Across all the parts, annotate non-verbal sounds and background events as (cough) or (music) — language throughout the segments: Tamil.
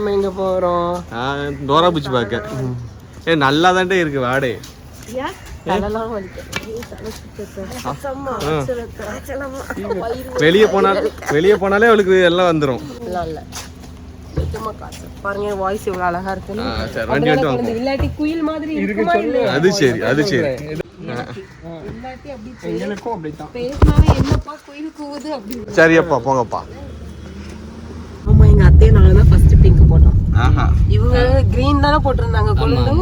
நம்ம எங்க போறோம்? டோரா பூச்சி பார்க்க. ஏ நல்லா தான்டே இருக்கு வாடே. வெளியே போனா வெளியே போனாலே அவளுக்கு எல்லாம் காசு. பாருங்க வாய்ஸ் இவ்வளவு அழகா குழந்தை இல்லாட்டி குயில் மாதிரி? அது சரி அது சரி. இல்லாட்டி அப்படி எனக்கும் அப்படித்தான் பேசினாவே என்னப்பா குயில் கூவுது அப்படி சரியப்பா போங்கப்பா ஆமா எங்க அத்தையும் நாங்க தான் ஃபர்ஸ்ட் பிங்க் போட்டோம் ஆஹா இவங்க கிரீன் தானே போட்டிருந்தாங்க கொழுந்து?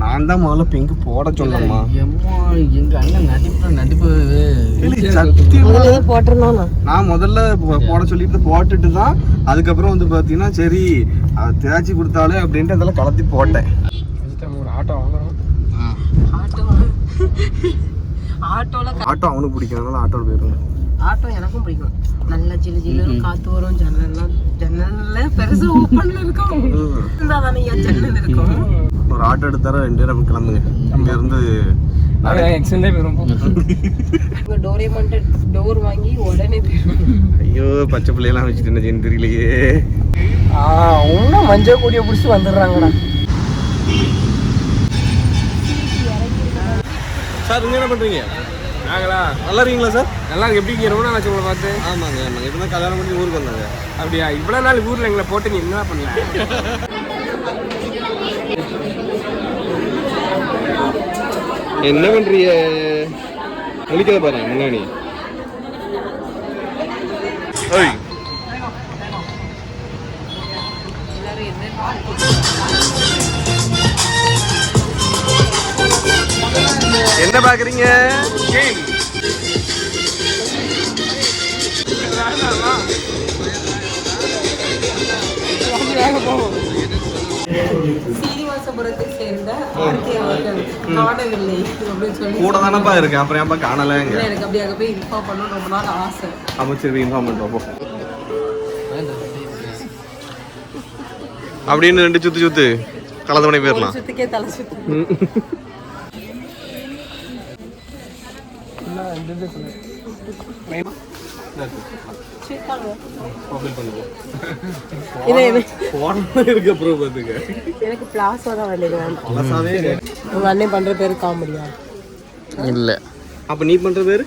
நான் தான் முதல்ல பிங்க் போட சொன்னேம்மா. எம்மா எங்க அண்ணன் நடிப்பு. நடிப்பு போட்டிருந்தோம் நான் முதல்ல போட சொல்லிட்டு போட்டுட்டு தான் அதுக்கப்புறம் வந்து பார்த்தீங்கன்னா சரி அது தேய்ச்சி கொடுத்தாலே அப்படின்ட்டு அதெல்லாம் கலத்தி போட்டேன். ஒரு ஆட்டோ வாங்குறோம் ஆட்டோ. ஆட்டோல ஆட்டோ அவனுக்கு பிடிக்கிறதுனால ஆட்டோவில் போயிருந்தேன் ஆட்டோ எனக்கும் பிடிக்கும். நல்ல ஜிலு ஜிலுன்னு காத்து வரும் ஜன்னல்லாம் ஜன்னல்ல பெருசா ஓப்பன்ல இருக்கும். இருந்தா தானே ஏன் ஜன்னல் இருக்கும். ஒரு ஆட்டோ எடுத்தார ரெண்டு பேரும் கிளம்புங்க. இங்க இருந்து டோர் வாங்கி உடனே ஐயோ பச்சை பிள்ளையெல்லாம் வச்சுட்டு என்ன தெரியலையே. ஆ இன்னும் மஞ்சள் கொடியை பிடிச்சி வந்துடுறாங்கடா. சார் நீங்க என்ன பண்றீங்க? நாங்களா? நல்லா இருக்கீங்களா சார்? நல்லா இருக்கு எப்படி? ரொம்ப நாள் உங்களை பார்த்து. ஆமாங்க ஆமாங்க. இப்போ தான் கல்யாணம் பண்ணி ஊருக்கு வந்தாங்க. அப்படியா? இவ்வளோ நாள் ஊரில் எங்களை போட்டு நீ என்ன பண்ணல என்ன பண்றீங்க? முழிக்கத பாருங்க முன்னாடி. என்ன பாக்குறீங்க? சீனிவாசபுரத்தை சேர்ந்த ஆர்கே அவர்கள் காணவில்லை அப்படின்னு சொல்லி கூட தானப்பா இருக்கு. அப்புறம் ஏன்ப்பா காணலங்க இல்ல, எனக்கு அப்படி அங்க போய் இன்ஃபார்ம் பண்ணணும் ரொம்ப நாள் ஆசை. அமைச்சர் இன்ஃபார்ம் பண்றோம் போ. அப்படின்னு ரெண்டு சுத்து சுத்து. கலந்து பண்ணி போயிடலாம் சுத்துக்கே தலை சுத்து. ப்ரூவ் பார்த்துக்க எனக்கு பிளாஸோ தான் பழசாவே உங்க அண்ணன் பண்ற பேரு காமெடியா? இல்ல. அப்ப நீ பண்ற பேரு?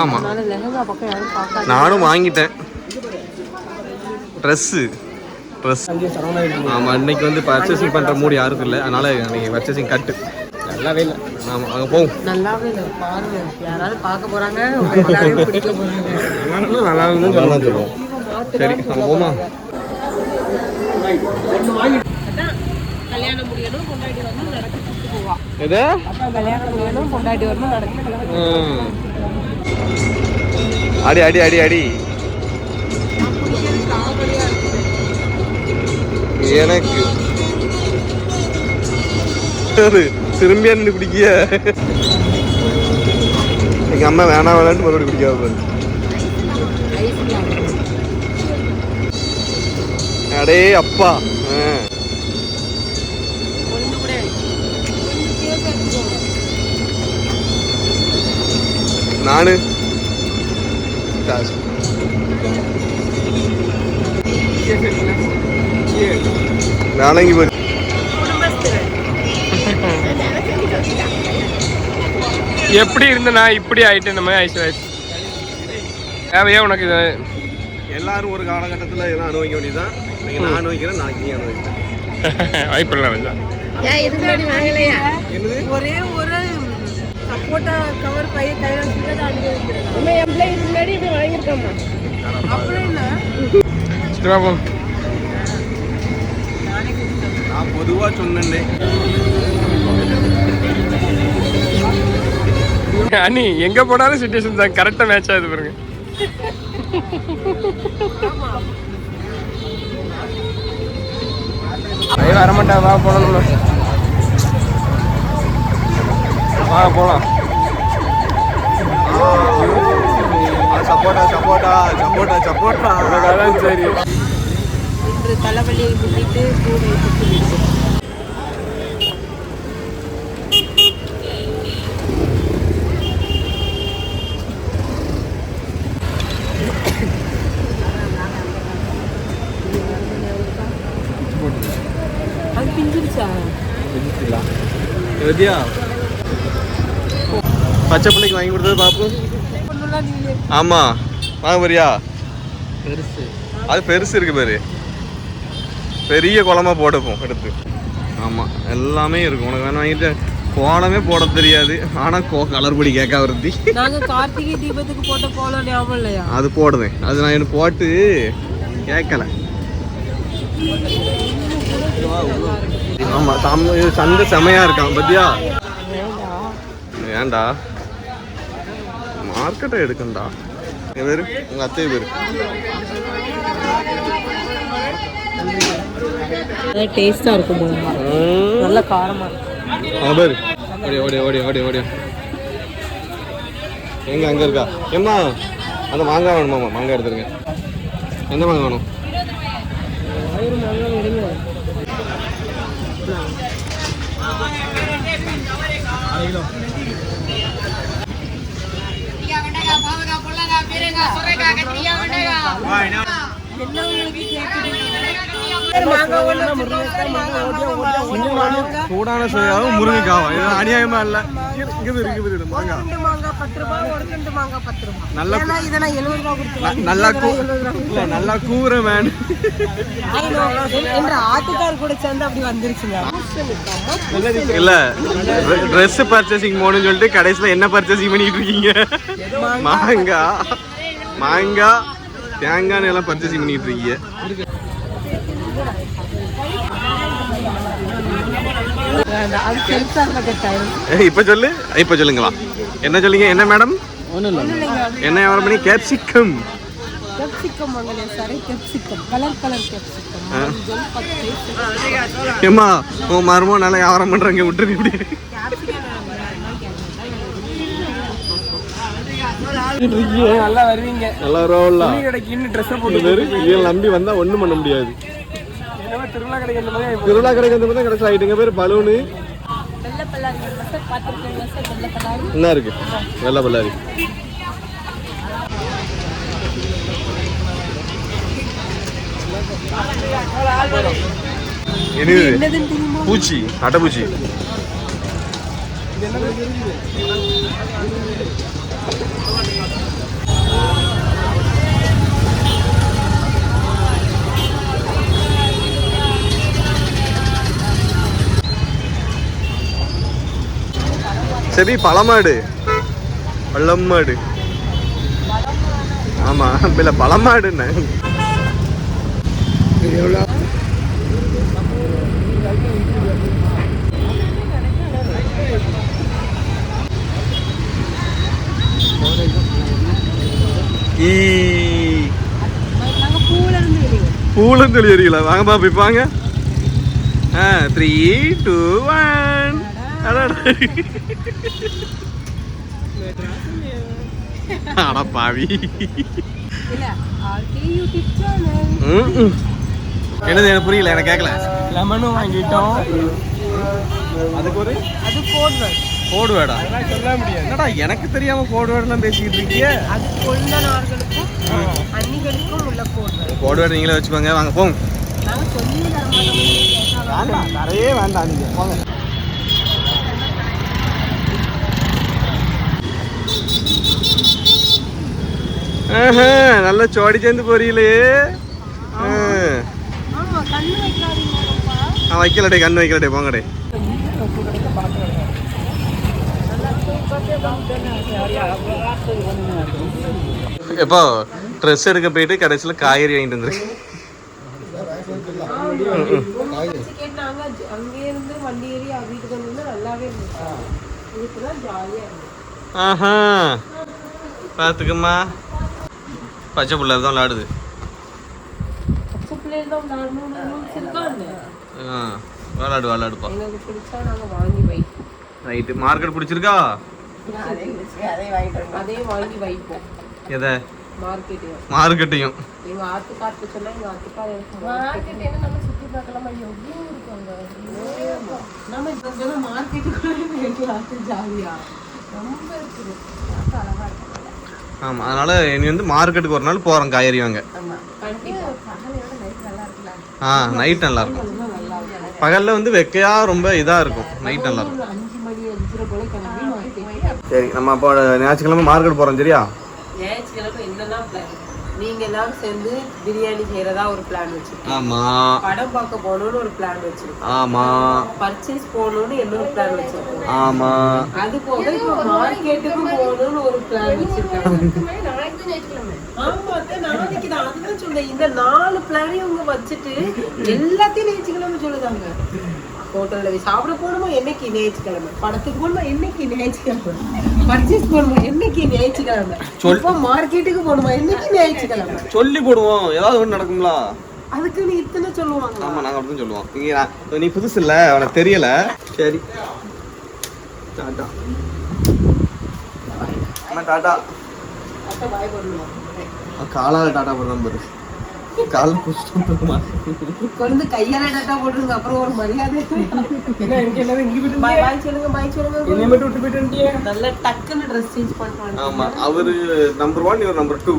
ஆமா. நானும் வாங்கிட்டேன். ட்ரெஸ்ஸு ட்ரெஸ் ஆமாம் இன்னைக்கு வந்து பர்ச்சேசிங் பண்ணுற மூடி யாருக்கும் இல்லை. அதனால இன்னைக்கு பர்ச்சேசிங் கட்டு நல்லாவே இல்லை. ஆமாம் அங்கே போவோம் நல்லாவே இல்லை. பாருங்க. யாராவது பார்க்க போறாங்க உங்க எல்லாரையும் பிடிக்க போறாங்க. நல்லா இருந்தாலும் சொல்லுவோம். சரி நம்ம போமா. கல்யாணம் முடியணும் பொண்டாட்டி வரணும் நடக்க கூப்பிட்டு போவா. எது? கல்யாணம் முடியணும் பொண்டாட்டி வரணும் நடக்க ம். அடி அடி அடி அடி. எனக்கு. அது திரும்பியா நின்று குடிக்கிய எங்க அம்மா வேணாம் வேணான்ட்டு மறுபடியும் குடிக்காம பாரு அடே அப்பா. ஆ. நானு. நானங்கி போய் எப்படி இருந்த நான் இப்படி ஆயிட்டு இந்த மாதிரி ஆயிடுச்சு வயசு தேவையா உனக்கு இது? எல்லாரும் ஒரு காலகட்டத்தில் எல்லாம் அனுபவிக்க வேண்டியதுதான். இன்னைக்கு நான் அனுபவிக்கிறேன் நாளைக்கு நீ அனுபவிக்கிறேன். வாய்ப்பு இல்லை என்னது? ஒரே ஒரு சப்போட்டா கவர் பைய கையில வச்சுட்டு தான் அனுபவிக்கிறேன் எம்ப்ளாயி முன்னாடி இப்படி வாங்கியிருக்கோம்மா. அப்புறம் என்ன? நான் பொதுவாக சொன்னேன்னே அண்ணி எங்க போனாலும் சுச்சுவேஷன் தான். கரெக்டாக மேட்ச் ஆகுது பாருங்க. வரமாட்டா வா போலாம் நம்ம. வா போலாம் சப்போட்டா சப்போட்டா சப்போட்டா சப்போட்டா அதான் சரி இன்று தலைவலியை முன்னிட்டு பூ வைத்து விடுவோம் அது பிஞ்சிருச்சா வித்யா பச்சை பிள்ளைக்கு வாங்கி கொடுத்தது பாப்போம். ஒண்ணுலாம் நீங்களே ஆமா வாங்க போறியா பெருசு. அது பெருசு இருக்கு பாரு. பெரிய குளமா போட்டுப்போம் எடுத்து. ஆமா எல்லாமே இருக்கும். உனக்கு வேணும் வாங்கிட்டு கோலமே போட தெரியாது. ஆனா கோ கலர் பொடி கேட்க நாங்க கார்த்திகை தீபத்துக்கு போட்ட கோலம் ஞாபகம் இல்லையா? அது போடுதேன் அது நான் எனக்கு போட்டு கேட்கல ஆமா சந்தை செமையா இருக்கான் பத்தியா? ஏன்டா மார்க்கெட்டை எடுக்கண்டா என் பேரு? உங்க அத்தை பேரு? இருக்கும் நல்ல காரமா இருக்கும். அங்க பேரு. ஓடி ஓடி ஓடி ஓடி ஓடி எங்க அங்க இருக்கா? ஏம்மா அந்த மாங்காய் வேணுமாம்மா மாங்காய் எடுத்துருங்க. எந்த மாங்காய் வேணும்? ஆயிரம் மாங்காய் எடுங்க சூடான சோயாவும் முருங்கைக்காவும் இது அநியாயமா இல்ல இங்க பேரு இங்க பேரு மாங்காய் ரெண்டு மாங்காய் பத்து ரூபாய் நல்லா ஏன்னா இதை கொடுத்து ந- நல்லா இல்ல நல்லா கூற மேன் என்ற ஆத்துக்கார் கூட சேர்ந்து அப்படி வந்துருச்சுங்க. இல்ல ட்ரெஸ் பர்ச்சேசிங் போகணும்னு சொல்லிட்டு கடைசியில என்ன பர்ச்சேசிங் பண்ணிட்டு இருக்கீங்க? மாங்காய். மாங்காய் தேங்காய் எல்லாம் பர்ச்சேசிங் பண்ணிட்டு இருக்கீங்க. ஏய், இப்ப சொல்லு. இப்ப சொல்லுங்களா என்ன சொல்லுங்க என்ன மேடம் என்ன வியாபாரம் பண்ணி capsicum capsicum colour colour capsicum ஏம்மா உன் மருமோ நல்லா வியாபாரம் பண்றாங்க விட்டுரு இப்படி. நல்லா வருவீங்க. நல்லா ரோல்ல துணி கடைக்கு இன்னும் ட்ரெஸ்ஸை போட்டு நம்பி வந்தா ஒண்ணும் பண்ண முடியாது. என்னவோ திருவிழா கடைக்கு இந்த மாதிரி திருவிழா கடைக்கு வந்து பார்த்தா கடைசி ஆயிட்டுங்க. பேர் பலூனு. என்ன இருக்கு? வெள்ளை பல்லாரி. என்னது? என்னதுன்னு தெரியுமா பூச்சி? செபி சரி பழமாடு. பள்ளமாடு ஆமா (laughs) இல்ல பழமாடுன்னு எவ்வளோ நாங்க பூல இருந்து வெளியே பூலம் தெளிவீங்களா வாங்க பாப்பா இப்போ வாங்க ஆ த்ரீ டூ ஒன் அட பாவி இல்ல ஆர்கே யூடியூப் சேனல் ம், ம். என்னது எனக்கு புரியல எனக்கு கேட்கல லெமனும் வாங்கிட்டோம் அதுக்கு ஒரு அது கோட் வேர்ட் கோடு வேடா அதெல்லாம் சொல்ல முடியாது. என்னடா எனக்கு தெரியாம கோடு வேடெல்லாம் பேசிக்கிட்டு இருக்கீங்க அது அன்னிகளுக்கும் உள்ள நீங்களே வச்சுக்கோங்க. வாங்க போங்க. வேண்டாம் நிறைய வேண்டாம் நீங்க. போங்க. நல்லா சோடி சேர்ந்து போறீங்களே. வைக்கலடே கண் வைக்கலடே போங்கடே. எப்போ ட்ரெஸ் எடுக்க போயிட்டு கடைசியில் காய்கறி வாங்கிட்டு வந்துருக்கு ஆஹா பார்த்துக்கம்மா பச்சை பிள்ளை தான் விளாடுது. விளாடு விளாடுப்பா. ரைட்டு மார்க்கெட் பிடிச்சிருக்கா? அதே வாங்கி வைப்போம். எதை? மார்க்கெட்டிங் மார்க்கெட்டையும். எங்க ஆத்துக்கார்ட்ட சொன்னா எங்க ஆத்துக்கார் எனக்கு மார்க்கெட் என்ன நம்ம சுத்தி பார்க்கலாமா. எவ்வளவு இருக்காங்க நம்ம இந்த சொன்ன மார்க்கெட்டுக்குள்ள ஜாலியா? ரொம்ப இருக்குது. பார்க்க அழகா இருக்காங்க ஆமாம் அதனால இனி வந்து மார்க்கெட்டுக்கு ஒரு நாள் போகிறோம் காய்கறி வாங்க ஆ நைட் நல்லா இருக்கும். பகலில் வந்து வெக்கையா ரொம்ப இதாக இருக்கும். நைட் நல்லா இருக்கும் ஒரு அஞ்சு மணி அஞ்சரை போல கிளம்பி மார்க்கெட் சரி நம்ம அப்போ ஞாயிற்றுக்கிழமை மார்க்கெட் போகிறோம் சரியா? ஞாயிற்றுக்கிழமை என்னதான் பிளான் நீங்க எல்லாரும் சேர்ந்து பிரியாணி செய்யறதா ஒரு பிளான் வச்சிருக்கோம். ஆமாம் படம் பார்க்க போகணும்னு ஒரு பிளான் வச்சிருக்கோம். ஆமாம் பர்ச்சேஸ் போகணும்னு இன்னொரு பிளான் வச்சிருக்கோம். ஆமாம் அது போக இப்போ மார்க்கெட்டுக்கு போகணும்னு ஒரு பிளான் வச்சிருக்காங்க. ஆமா நாளைக்கு தான். அதுதான் இந்த நாலு பிளானையும் இவங்க வச்சுட்டு எல்லாத்தையும் ஞாயிற்றுக்கிழமை சொல்லுதாங்க. ஹோட்டல்ல போய் சாப்பிட போகணுமா என்னைக்கு ஞாயிற்றுக்கிழமை? படத்துக்கு போகணுமா என்னைக்கு ஞாயிற்றுக்கிழமை? பர்ச்சேஸ் போகணுமா என்னைக்கு ஞாயிற்றுக்கிழமை. இப்போ மார்க்கெட்டுக்கு போகணுமா என்னைக்கு ஞாயிற்றுக்கிழமை? சொல்லி போடுவோம். ஏதாவது ஒன்று நடக்கும்ல. அதுக்கு நீ இத்தனை சொல்லுவாங்க ஆமாம் நாங்கள் அப்படி சொல்லுவோம். நீங்க நீ புதுசு இல்லை உனக்கு தெரியல. சரி. டாட்டா. அம்மா டாட்டா. காலால டாட்டா போடுறோம் பாரு. கால புஷ்டம் கொண்டு கையால டட்டா போட்டுருங்க அப்புறம் ஒரு மரியாதை. பாய் பாய் சொல்லுங்க பாய் சொல்லுங்க. மட்டும் விட்டு போயிட்டு நல்ல டக்குன்னு ட்ரெஸ் சேஞ்ச் பண்ணுவாங்க ஆமா அவரு நம்பர் ஒன் இவர் நம்பர் டூ